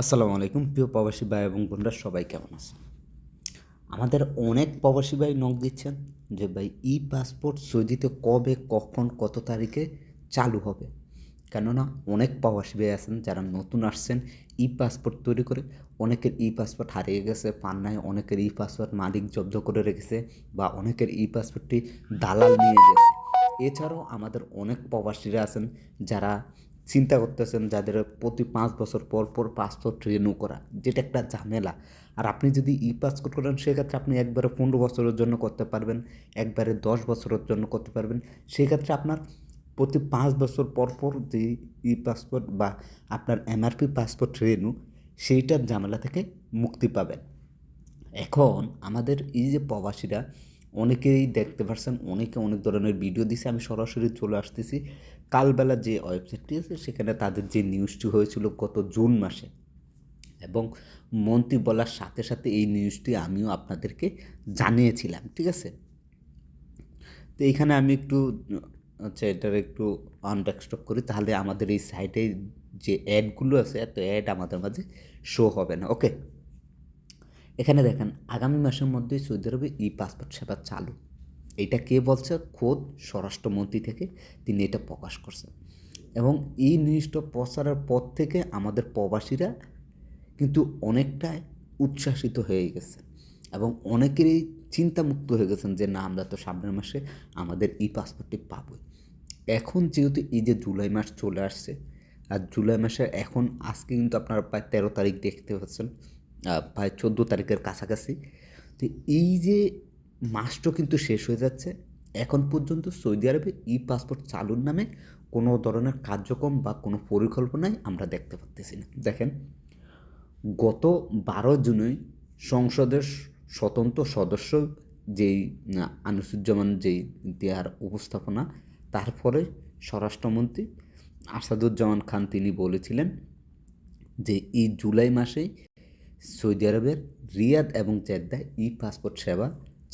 আসসালামু আলাইকুম। প্রিয় প্রবাসী ভাই এবং বোনরা, সবাই কেমন আছে আমাদের অনেক প্রবাসী ভাই নক দিচ্ছেন যে, ভাই ই পাসপোর্ট সৌদিতে কবে, কখন, কত তারিখে চালু হবে? কেননা অনেক প্রবাসী ভাই আছেন যারা নতুন আসছেন ই পাসপোর্ট তৈরি করে। অনেকের ই পাসপোর্ট হারিয়ে গেছে পান নাই অনেকের ই পাসপোর্ট মালিক জব্দ করে রেখেছে বা অনেকের ই পাসপোর্টটি দালাল নিয়ে গেছে। এছাড়াও আমাদের অনেক প্রবাসীরা আছেন যারা চিন্তা করতেছেন যাদের প্রতি পাঁচ বছর পর পর পাসপোর্ট রিনিউ করা, যেটা একটা ঝামেলা। আর আপনি যদি ই পাসপোর্ট করেন, সেক্ষেত্রে আপনি একবারে পনেরো বছরের জন্য করতে পারবেন, একবারে দশ বছরের জন্য করতে পারবেন। সেক্ষেত্রে আপনার প্রতি পাঁচ বছর পর পর যে ই পাসপোর্ট বা আপনার এমআরপি পাসপোর্ট রিনিউ সেইটার ঝামেলা থেকে মুক্তি পাবেন। এখন আমাদের এই যে প্রবাসীরা অনেকেই দেখতে পারছেন, অনেকে অনেক ধরনের ভিডিও দিছে, আমি সরাসরি চলে আসতেছি। কালবেলা যে ওয়েবসাইটটি আছে, সেখানে তাদের যে নিউজটি হয়েছিল গত জুন মাসে। এবং মন্ত্রী বলার সাথে সাথে এই নিউজটি আমিও আপনাদেরকে জানিয়েছিলাম, ঠিক আছে? তো এইখানে আমি একটু আচ্ছা এটার একটু আনডেস্কটপ করি, তাহলে আমাদের এই সাইটে যে অ্যাডগুলো আছে, এত অ্যাড আমাদের মাঝে শো হবে না ওকে এখানে দেখেন, আগামী মাসের মধ্যেই সৌদি আরবে ই পাসপোর্ট সেবা চালু। এটা কে বলছে? খোদ স্বরাষ্ট্রমন্ত্রী থেকে তিনি এটা প্রকাশ করছেন। এবং এই নিউজটা প্রচারের পর থেকে আমাদের প্রবাসীরা কিন্তু অনেকটাই উচ্ছ্বাসিত হয়ে গেছে এবং অনেকেরই চিন্তামুক্ত হয়ে গেছেন যে, না, আমরা তো সামনের মাসে আমাদের ই পাসপোর্টটি পাবই। এখন যেহেতু এই যে জুলাই মাস চলে আসছে, আর জুলাই মাসে এখন আজকে কিন্তু আপনারা প্রায় তেরো তারিখ দেখতে পাচ্ছেন। প্রায় চোদ্দ তারিখের কাছাকাছি। তো এই যে মাসটা কিন্তু শেষ হয়ে যাচ্ছে, এখন পর্যন্ত সৌদি আরবে ই পাসপোর্ট চালুর নামে কোনো ধরনের কার্যক্রম বা কোনো পরিকল্পনাই আমরা দেখতে পাচ্তেছি না। দেখেন, গত বারো জুনই সংসদের স্বতন্ত্র সদস্য যেই আনিসুজ্জামান যেই দেওয়ার উপস্থাপনা তারপরে স্বরাষ্ট্রমন্ত্রী আসাদুজ্জামান খান তিনি বলেছিলেন যে এই জুলাই মাসে সৌদি আরবের রিয়াদ এবং জেদ্দায় ই পাসপোর্ট সেবা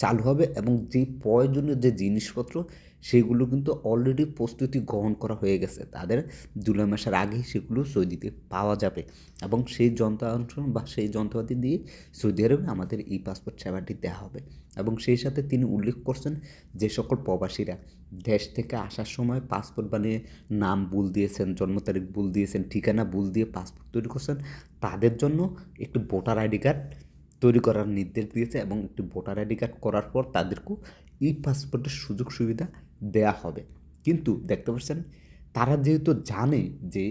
চালু হবে এবং যে প্রয়োজনীয় যে জিনিসপত্র, সেগুলো কিন্তু অলরেডি প্রস্তুতি গ্রহণ করা হয়ে গেছে। তাদের জুলাই মাসের আগেই সেগুলো সৌদিতে পাওয়া যাবে এবং সেই যন্ত্রাংশ বা সেই যন্ত্রপাতি দিয়ে সৌদি আরবে আমাদের এই পাসপোর্ট সেবাটি দেওয়া হবে। এবং সেই সাথে তিনি উল্লেখ করছেন যে সকল প্রবাসীরা দেশ থেকে আসার সময় পাসপোর্ট বানিয়ে নাম ভুল দিয়েছেন, জন্ম তারিখ ভুল দিয়েছেন, ঠিকানা ভুল দিয়ে পাসপোর্ট তৈরি করছেন, তাদের জন্য একটি ভোটার আইডি কার্ড তৈরি করার নির্দেশ দিয়েছে এবং একটি ভোটার আইডি কার্ড করার পর তাদেরকেও ই পাসপোর্টের সুযোগ সুবিধা দেয়া হবে। কিন্তু দেখতে পাচ্ছেন, তারা যেহেতু জানে যে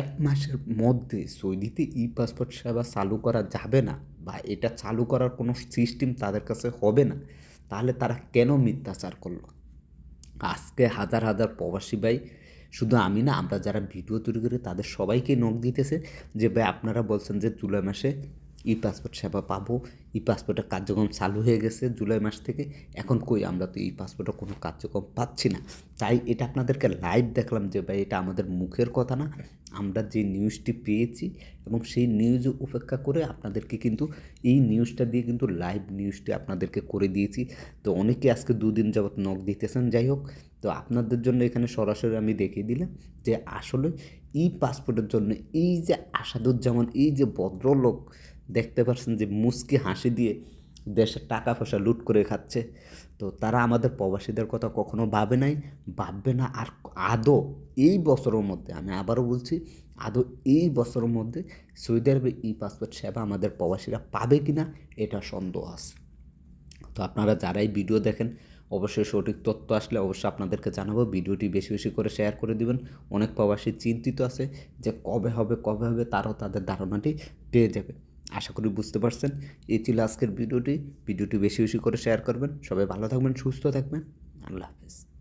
এক মাসের মধ্যে সৌদিতে ই পাসপোর্ট সেবা চালু করা যাবে না বা এটা চালু করার কোনো সিস্টেম তাদের কাছে হবে না, তাহলে তারা কেন মিথ্যাচার করল? আজকে হাজার হাজার প্রবাসী ভাই, শুধু আমি না, আমরা যারা ভিডিও তৈরি করি তাদের সবাইকে নখ দিতেছে যে, ভাই, আপনারা বলছেন যে জুলাই মাসে ই পাসপোর্ট সেবা পাবো। ই পাসপোর্টের কার্যক্রম চালু হয়ে গেছে জুলাই মাস থেকে। এখন কই আমরা তো ই পাসপোর্টের কোনো কার্যক্রম পাচ্ছি না। তাই এটা আপনাদেরকে লাইভ দেখলাম যে ভাই এটা আমাদের মুখের কথা না। আমরা যে নিউজটি পেয়েছি এবং সেই নিউজ উপেক্ষা করে আপনাদেরকে কিন্তু এই নিউজটা দিয়ে কিন্তু লাইভ নিউজটি আপনাদেরকে করে দিয়েছি। তো অনেকে আজকে দুদিন যাবৎ নখ দিতেছেন, যাই হোক। তো আপনাদের জন্য এখানে সরাসরি আমি দেখিয়ে দিলাম যে আসলে ই পাসপোর্টের জন্য এই যে আসাদুজ্জামান, এই যে ভদ্রলোক দেখতে পাচ্ছেন যে মুস্কি হাসি দিয়ে দেশের টাকা পয়সা লুট করে খাচ্ছে। তো তারা আমাদের প্রবাসীদের কথা কখনো ভাবে নাই, ভাববে না। আর আদৌ এই বছরের মধ্যে, আমি আবারও বলছি, আদৌ এই বছরের মধ্যে সৌদি আরবে ই পাসপোর্ট সেবা আমাদের প্রবাসীরা পাবে কি না এটা সন্দেহ আছে। তো আপনারা যারাই ভিডিও দেখেন, অবশ্যই সঠিক তথ্য আসলে অবশ্যই আপনাদেরকে জানাব। ভিডিওটি বেশি বেশি করে শেয়ার করে দিবেন। অনেক প্রবাসী চিন্তিত আছে যে কবে হবে কবে হবে, তারাও তাদের ধারণাটি পেয়ে যাবে। আশা করি বুঝতে পারছেন। এই ছিল আজকের ভিডিওটি। ভিডিওটি বেশি বেশি করে শেয়ার করবেন। সবাই ভালো থাকবেন, সুস্থ থাকবেন। আল্লাহ হাফেজ।